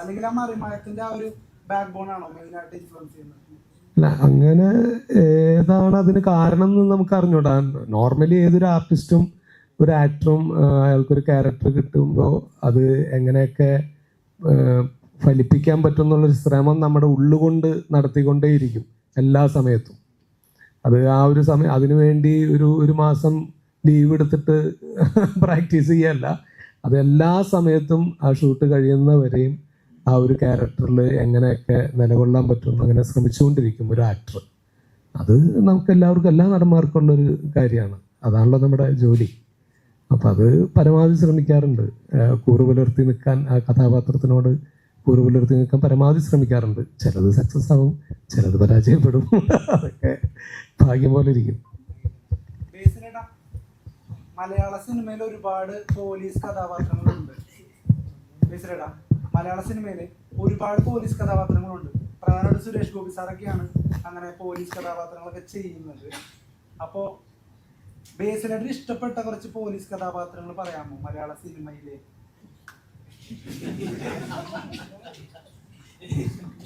അല്ലെങ്കിൽ ആ മറിമായത്തിന്റെ ആ ഒരു ബാക്ക് ബോൺ ആണോ മെയിൻ ആയിട്ട് ഇൻഫ്ലുവൻസ് ചെയ്യുന്നത്? അല്ല അങ്ങനെ ഏതാണ് അതിന് കാരണം എന്ന് നമുക്ക് അറിഞ്ഞൂടാ. നോർമലി ഏതൊരു ആർട്ടിസ്റ്റും ഒരു ആക്ടറും അയാൾക്കൊരു ക്യാരക്ടർ കിട്ടുമ്പോൾ അത് എങ്ങനെയൊക്കെ ഫലിപ്പിക്കാൻ പറ്റും എന്നുള്ളൊരു ശ്രമം നമ്മുടെ ഉള്ളുകൊണ്ട് നടത്തിക്കൊണ്ടേയിരിക്കും എല്ലാ സമയത്തും. അത് ആ ഒരു സമയം അതിനു വേണ്ടി ഒരു ഒരു മാസം ലീവ് എടുത്തിട്ട് പ്രാക്ടീസ് ചെയ്യല്ല. അത് എല്ലാ സമയത്തും ആ ഷൂട്ട് കഴിയുന്നവരെയും ആ ഒരു ക്യാരക്ടറിൽ എങ്ങനെയൊക്കെ നിലകൊള്ളാൻ പറ്റും അങ്ങനെ ശ്രമിച്ചുകൊണ്ടിരിക്കും ഒരു ആക്ടർ അത് നമുക്ക് എല്ലാവർക്കും എല്ലാ നടന്മാർക്കും ഉള്ളൊരു കാര്യമാണ്. അതാണല്ലോ നമ്മുടെ ജോലി. അപ്പം അത് പരമാവധി ശ്രമിക്കാറുണ്ട്. കൂറു പുലർത്തി നിൽക്കാൻ ആ കഥാപാത്രത്തിനോട് കൂറ് പുലർത്തി നിൽക്കാൻ പരമാവധി ശ്രമിക്കാറുണ്ട്. ചിലത് സക്സസ് ആവും ചിലത് പരാജയപ്പെടും. അതൊക്കെ ഭാഗ്യം പോലെ ഇരിക്കും. മലയാള സിനിമയിൽ ഒരുപാട് പോലീസ് കഥാപാത്രങ്ങളുണ്ട്. മലയാള സിനിമയിൽ ഒരുപാട് പോലീസ് കഥാപാത്രങ്ങളുണ്ട്. പ്രധാനമായിട്ട് സുരേഷ് ഗോപി സാറൊക്കെയാണ് അങ്ങനെ പോലീസ് കഥാപാത്രങ്ങളൊക്കെ ചെയ്യുന്നത്. അപ്പോ ബേസിലായിട്ട് ഇഷ്ടപ്പെട്ട കുറച്ച് പോലീസ് കഥാപാത്രങ്ങൾ പറയാമോ മലയാള സിനിമയിലെ?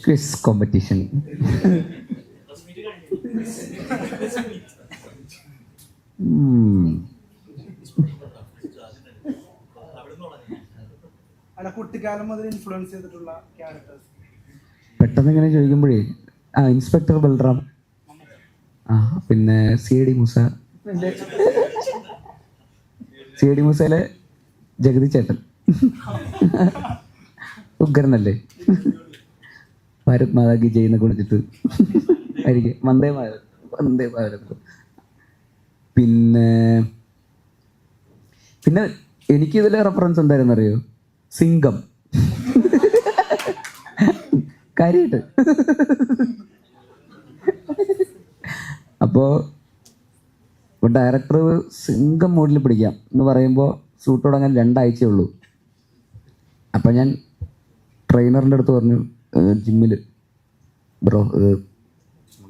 ക്വിസ് കോമ്പറ്റീഷൻ അല്ല കുട്ടിക്കാലം മുതൽ ഇൻഫ്ലുവൻസ് ചെയ്തിട്ടുള്ള ക്യാരക്ടേഴ്സ് പെട്ടെന്ന് ഇങ്ങനെ ചോദിക്കുമ്പോഴേ ആ ഇൻസ്പെക്ടർ ബൽറാം. ആ പിന്നെ C D Moosa. C D മുസയിലെ Jagathy ചേട്ടൻ. ഉഗ്രനല്ലേ? ഭാരത് മാതാ കി ജയിന്ന് കുളിച്ചിട്ട് ആയിരിക്കും. വന്ദേ ഭാരത്. വന്ദേ ഭാരത്. പിന്നെ പിന്നെ എനിക്കിതിലെ റെഫറൻസ് എന്തായിരുന്നു അറിയോ? സിംഗം. കാര്യമായിട്ട് അപ്പോൾ ഇപ്പോൾ ഡയറക്ടർ സിംഗം മൂഡിൽ പിടിക്കാം. എന്ന് പറയുമ്പോൾ ഷൂട്ട് തുടങ്ങാൻ രണ്ടാഴ്ചയേ ഉള്ളൂ. അപ്പം ഞാൻ ട്രെയിനറിന്റെ അടുത്ത് പറഞ്ഞു ജിമ്മിൽ ബ്രോ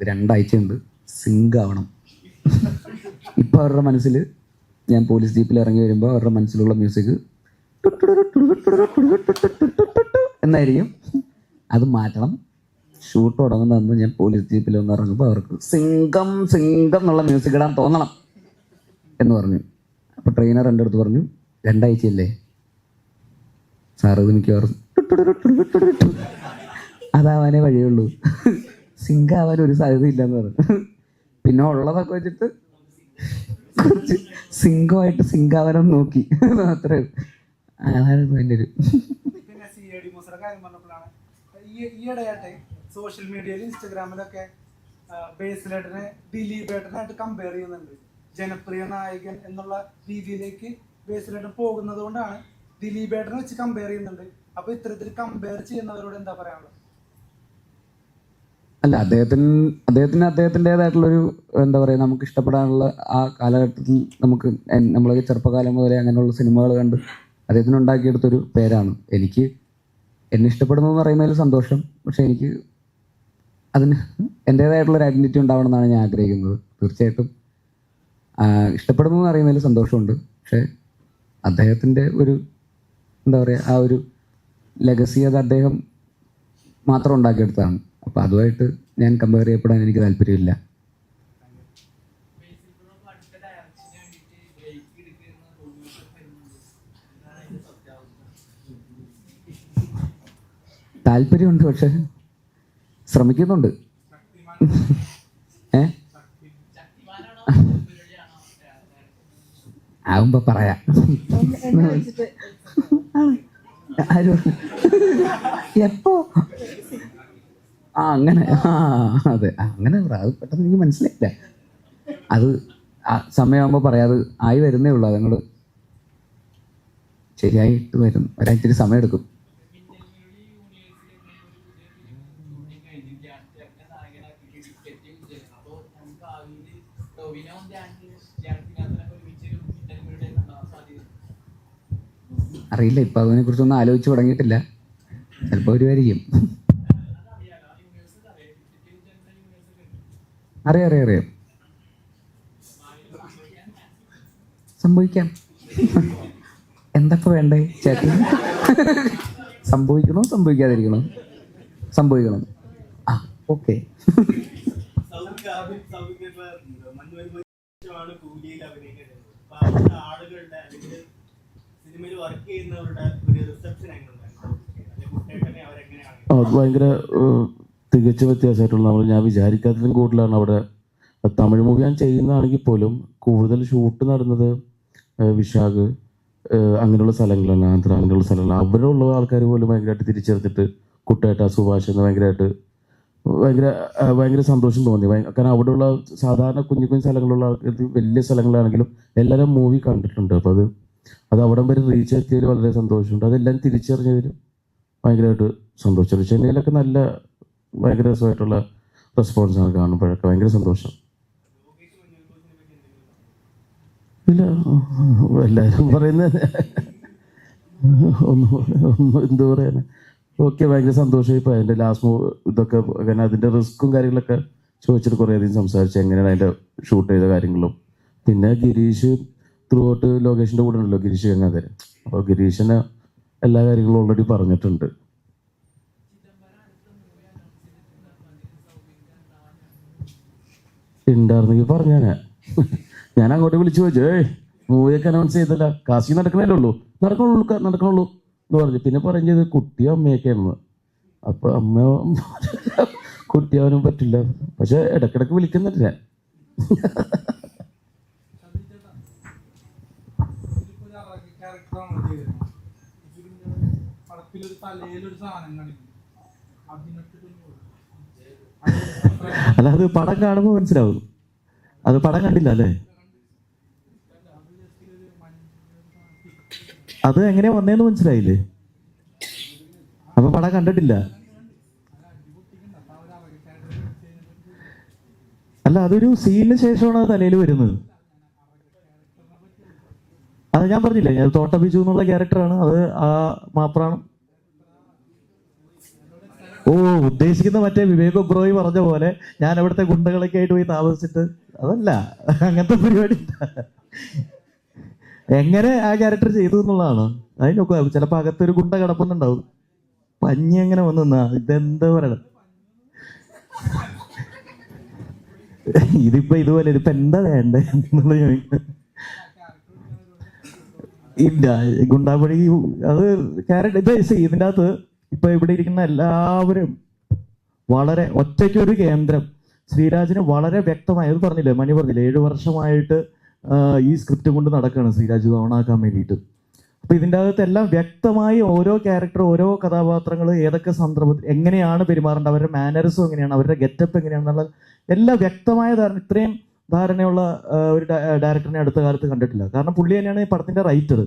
രണ്ടാഴ്ചയുണ്ട് സിംഗ് ആവണം. ഇപ്പോൾ അവരുടെ മനസ്സിൽ ഞാൻ പോലീസ് ജീപ്പിൽ ഇറങ്ങി വരുമ്പോൾ അവരുടെ മനസ്സിലുള്ള മ്യൂസിക് എന്നായിരിക്കും. അത് മാറ്റണം. ഷൂട്ട് തുടങ്ങുന്നതെന്ന് ഞാൻ പോലീസ് ജീപ്പിൽ ഒന്ന് ഇറങ്ങുമ്പോൾ അവർക്ക് സിംഗം സിംഗം എന്നുള്ള മ്യൂസിക് ഇടാൻ തോന്നണം എന്ന് പറഞ്ഞു. അപ്പോൾ ട്രെയിനർ എന്റെ അടുത്ത് പറഞ്ഞു രണ്ടാഴ്ചയല്ലേ? സാറ് ഇത് മിക്കവാറും അതാവാനേ വഴിയുള്ളൂ. സിങ്ക് ആവാൻ ഒരു സാധ്യതയില്ലെന്ന് പറഞ്ഞു. പിന്നെ ഉള്ളതൊക്കെ വെച്ചിട്ട് കുറച്ച് സിങ്ക് ആവാനും നോക്കി. അത്രേ. അതായിരുന്നു എന്റെ ഒരു പിന്നെ സി എ ഡി മൂസയുടെ കാര്യം പറഞ്ഞപ്പോഴാണ്. ഈ ഈയിടെയായിട്ട് സോഷ്യൽ മീഡിയയിൽ ഇൻസ്റ്റഗ്രാമിലൊക്കെ ബേസിലേട്ടനെ ദിലീപേട്ടനായിട്ട് കമ്പയർ ചെയ്യുന്നുണ്ട്. ജനപ്രിയ നായകൻ എന്നുള്ള രീതിയിലേക്ക് ബേസിലേട്ടൻ പോകുന്നത് കൊണ്ടാണ് ദിലീപേട്ടനെ വെച്ച് കമ്പയർ ചെയ്യുന്നുണ്ട്. അപ്പൊ ഇത്തരത്തിൽ കമ്പയർ ചെയ്യുന്നവരോട് എന്താ പറയാനുള്ളത്? അല്ല അദ്ദേഹത്തിന് അദ്ദേഹത്തിന് അദ്ദേഹത്തിന്റെതായിട്ടുള്ളൊരു എന്താ പറയുക നമുക്ക് ഇഷ്ടപ്പെടാനുള്ള ആ കാലഘട്ടത്തിൽ നമുക്ക് നമ്മളൊക്കെ ചെറുപ്പകാലം മുതലേ അങ്ങനെയുള്ള സിനിമകൾ കണ്ട് അദ്ദേഹത്തിന് ഉണ്ടാക്കിയെടുത്തൊരു പേരാണ്. എനിക്ക് എന്നെ ഇഷ്ടപ്പെടുന്നു എന്ന് പറയുന്നതിൽ സന്തോഷം. പക്ഷെ എനിക്ക് അതിന് എന്റേതായിട്ടുള്ളൊരു ഐഡന്റിറ്റി ഉണ്ടാവണം എന്നാണ് ഞാൻ ആഗ്രഹിക്കുന്നത്. തീർച്ചയായിട്ടും ഇഷ്ടപ്പെടുന്നു എന്ന് അറിയുന്നതിൽ സന്തോഷമുണ്ട്. പക്ഷേ അദ്ദേഹത്തിന്റെ ഒരു എന്താ പറയുക ആ ഒരു ലെഗസി അത് അദ്ദേഹം മാത്രം ഉണ്ടാക്കിയെടുത്തതാണ്. അപ്പോൾ അതുമായിട്ട് ഞാൻ കമ്പയർ ചെയ്യപ്പെടാൻ എനിക്ക് താല്പര്യമില്ല. താല്പര്യമുണ്ട് പക്ഷെ ശ്രമിക്കുന്നുണ്ട്. ഏ? ആവുമ്പോ പറയാ? എപ്പോ? ആ അങ്ങനെ. ആ അതെ. അങ്ങനെ അത് പെട്ടെന്ന് എനിക്ക് മനസ്സിലായില്ല. അത് ആ സമയമാകുമ്പോൾ പറയാം. അത് ആയി വരുന്നേ ഉള്ളൂ. അതങ്ങൾ ശരിയായിട്ട് വരും. ഒരാഴ്ച സമയം എടുക്കും അറിയില്ല ഇപ്പൊ അതിനെ കുറിച്ചൊന്നും ആലോചിച്ച് തുടങ്ങിയിട്ടില്ല. ചിലപ്പോൾ വരുമായിരിക്കും അറിയാം അറിയാം അറിയാം. സംഭവിക്കാം. എന്തൊക്കെ വേണ്ടേ ചേട്ടൻ? സംഭവിക്കണോ സംഭവിക്കാതിരിക്കണോ? സംഭവിക്കണം. ആ ഓക്കെ. സിനിമയിൽ വർക്ക് ചെയ്യുന്നവരുടെ ഒരു റിസപ്ഷൻ ഭയങ്കര തികച്ച വ്യത്യാസമായിട്ടുള്ള നമ്മൾ ഞാൻ വിചാരിക്കാത്തതിലും കൂടുതലാണ് അവിടെ. തമിഴ് മൂവി ഞാൻ ചെയ്യുന്നതാണെങ്കിൽ പോലും കൂടുതൽ ഷൂട്ട് നടന്നത് വിശാഖ് അങ്ങനെയുള്ള സ്ഥലങ്ങളാണ്. ആന്ധ്ര അങ്ങനെയുള്ള സ്ഥലങ്ങളാണ്. അവിടെ ഉള്ള ആൾക്കാർ പോലും ഭയങ്കരമായിട്ട് തിരിച്ചെടുത്തിട്ട് കുട്ടേട്ട സുഭാഷ് എന്ന് ഭയങ്കരമായിട്ട് ഭയങ്കര ഭയങ്കര സന്തോഷം തോന്നി. കാരണം അവിടെയുള്ള സാധാരണ കുഞ്ഞു കുഞ്ഞു സ്ഥലങ്ങളുള്ള വലിയ സ്ഥലങ്ങളാണെങ്കിലും എല്ലാവരും മൂവി കണ്ടിട്ടുണ്ട്. അപ്പോൾ അത് അത് അവിടം വരെ റീച്ച് എത്തിയതിൽ വളരെ സന്തോഷമുണ്ട്. അതെല്ലാം തിരിച്ചറിഞ്ഞതിൽ ഭയങ്കരമായിട്ട് സന്തോഷം. ചെന്നൈയിലൊക്കെ നല്ല ഭയങ്കര രസമായിട്ടുള്ള റെസ്പോൺസാണ് കാണുമ്പോഴൊക്കെ ഭയങ്കര സന്തോഷം. ഇല്ല എല്ലാവരും പറയുന്നത് ഒന്നും ഒന്നും എന്തു പറയാനാ? ഓക്കെ ഭയങ്കര സന്തോഷമായി ഇപ്പോൾ അതിന്റെ ലാസ്റ്റ് ഇതൊക്കെ അങ്ങനെ അതിന്റെ റിസ്ക്കും കാര്യങ്ങളൊക്കെ ചോദിച്ചിട്ട് കുറേ അധികം സംസാരിച്ചു. എങ്ങനെയാണ് അതിന്റെ ഷൂട്ട് ചെയ്ത കാര്യങ്ങളും. പിന്നെ ഗിരീഷ് ത്രൂ ഔട്ട് ലൊക്കേഷന്റെ കൂടെ ഉണ്ടല്ലോ ഗിരീഷ് ഗംഗാധരൻ. അപ്പോൾ ഗിരീഷിനെ എല്ലാ കാര്യങ്ങളും ഓൾറെഡി പറഞ്ഞിട്ടുണ്ട്. ഉണ്ടായിരുന്നെങ്കിൽ പറഞ്ഞാ ഞാൻ അങ്ങോട്ട് വിളിച്ചു ചോദിച്ചു ഏയ് മൂവിയൊക്കെ അനൗൺസ് ചെയ്തല്ല. കാശി നടക്കണേ ഉള്ളൂ. നടക്കണുള്ളൂ നടക്കണുള്ളൂ. എന്ന് പറഞ്ഞു. പിന്നെ പറഞ്ഞത് കുട്ടിയും അമ്മയൊക്കെയാണെന്ന് അപ്പൊ അമ്മ കുട്ടിയാവാനും പറ്റില്ല. പക്ഷെ ഇടക്കിടക്ക് വിളിക്കുന്നുണ്ട് ഞാൻ. അല്ല അത് പടം കാണുമ്പോൾ മനസ്സിലാവും. അത് പടം കണ്ടില്ല അല്ലേ? അത് എങ്ങനെ വന്നേന്ന് മനസ്സിലായില്ലേ? അപ്പൊ പടം കണ്ടിട്ടില്ല. അല്ല അതൊരു സീനിന് ശേഷമാണ് തലയിൽ വരുന്നത്? അത് ഞാൻ പറഞ്ഞില്ലേ ഞാൻ തോട്ട ബിജു എന്നുള്ള ക്യാരക്ടറാണ് അത് ആ മാപ്രാണം. ഓ ഉദ്ദേശിക്കുന്ന മറ്റേ വിവേക് ഒബ്രോയി പറഞ്ഞ പോലെ ഞാൻ അവിടുത്തെ ഗുണ്ടകളൊക്കെ ആയിട്ട് പോയി താമസിച്ചിട്ട് അതല്ല അങ്ങനത്തെ പരിപാടി. എങ്ങനെ ആ ക്യാരക്ടർ ചെയ്തു എന്നുള്ളതാണ്. അതിനൊക്കെ ചിലപ്പോ അകത്തൊരു ഗുണ്ട കിടപ്പുന്നുണ്ടാവും. പഞ്ഞി എങ്ങനെ വന്നു ഇതെന്താ പറയണം ഇതിപ്പോ ഇതുപോലെ ഇതിപ്പോ എന്താ വേണ്ടേ എന്നുള്ളത് ഇല്ല ഗുണ്ടാപ്പടി അത് ക്യാരക്ടർ ഇപ്പൊ ഇതിന്റെ അകത്ത് ഇപ്പൊ ഇവിടെ ഇരിക്കുന്ന എല്ലാവരും വളരെ ഒറ്റയ്ക്കൊരു കേന്ദ്രം. ശ്രീരാജിന് വളരെ വ്യക്തമായി അത് പറഞ്ഞില്ലേ മണി പറഞ്ഞില്ലേ ഏഴു വർഷമായിട്ട് ഈ സ്ക്രിപ്റ്റ് കൊണ്ട് നടക്കുകയാണ് ശ്രീരാജ് ഓണാക്കാൻ വേണ്ടിയിട്ട്. അപ്പൊ ഇതിന്റെ അകത്ത് എല്ലാം വ്യക്തമായി ഓരോ ക്യാരക്ടർ ഓരോ കഥാപാത്രങ്ങൾ ഏതൊക്കെ സന്ദർഭത്തിൽ എങ്ങനെയാണ് പെരുമാറേണ്ടത് അവരുടെ മാനറിസും എങ്ങനെയാണ് അവരുടെ ഗെറ്റപ്പ് എങ്ങനെയാണെന്നുള്ള എല്ലാം വ്യക്തമായ ധാരണ ഇത്രയും ധാരണയുള്ള ഒരു ഡയറക്ടറിനെ അടുത്ത കാലത്ത് കണ്ടിട്ടില്ല. കാരണം പുള്ളി തന്നെയാണ് ഈ പടത്തിന്റെ റൈറ്റർ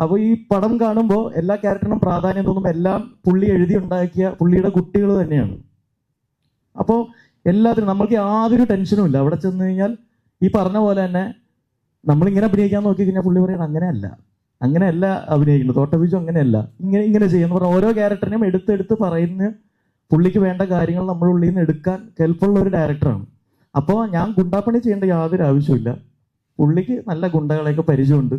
അപ്പോൾ ഈ പടം കാണുമ്പോൾ എല്ലാ ക്യാരക്ടറിനും പ്രാധാന്യം തോന്നുമ്പോൾ എല്ലാം പുള്ളി എഴുതി ഉണ്ടാക്കിയ പുള്ളിയുടെ കുട്ടികൾ തന്നെയാണ്. അപ്പോൾ എല്ലാത്തിനും നമ്മൾക്ക് യാതൊരു ടെൻഷനും ഇല്ല. അവിടെ ചെന്ന് കഴിഞ്ഞാൽ ഈ പറഞ്ഞ പോലെ തന്നെ നമ്മളിങ്ങനെ അഭിനയിക്കാൻ നോക്കി കഴിഞ്ഞാൽ പുള്ളി പറയുന്നത് അങ്ങനെയല്ല. അങ്ങനെയല്ല അഭിനയിക്കുന്നത്. തോട്ടബീജും അങ്ങനെയല്ല. ഇങ്ങനെ ഇങ്ങനെ ചെയ്യുന്നു. പറഞ്ഞാൽ ഓരോ ക്യാരക്ടറിനെയും എടുത്തെടുത്ത് പറയുന്ന പുള്ളിക്ക് വേണ്ട കാര്യങ്ങൾ നമ്മുടെ ഉള്ളിൽ നിന്ന് എടുക്കാൻ കെൽപ്പുള്ള ഒരു ഡയറക്ടറാണ് അപ്പോൾ ഞാൻ ഗുണ്ടാപ്പണി ചെയ്യേണ്ട യാതൊരു ആവശ്യമില്ല പുള്ളിക്ക് നല്ല ഗുണ്ടകളെയൊക്കെ പരിചയമുണ്ട്.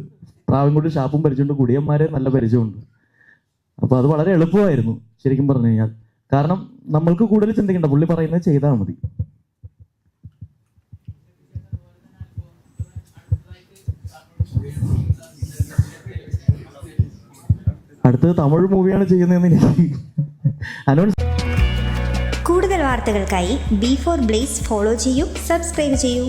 പ്രാവൻകുടി ഷാപ്പും പരിചയമുണ്ട്. കുടിയന്മാരെ നല്ല പരിചയമുണ്ട്. അപ്പോൾ അത് വളരെ എളുപ്പമായിരുന്നു ശരിക്കും പറഞ്ഞു കഴിഞ്ഞാൽ. കാരണം നമ്മൾക്ക് കൂടുതൽ ചിന്തിക്കേണ്ട പുള്ളി പറയുന്നത് ചെയ്താൽ മതി. അടുത്തത് തമിഴ് മൂവിയാണ് ചെയ്യുന്നതെന്ന് അനൗൺസ് കൂടുതൽ വാർത്തകൾക്കായി ബി ഫോർ ബ്ലേസ് ഫോളോ ചെയ്യൂ സബ്സ്ക്രൈബ് ചെയ്യൂ.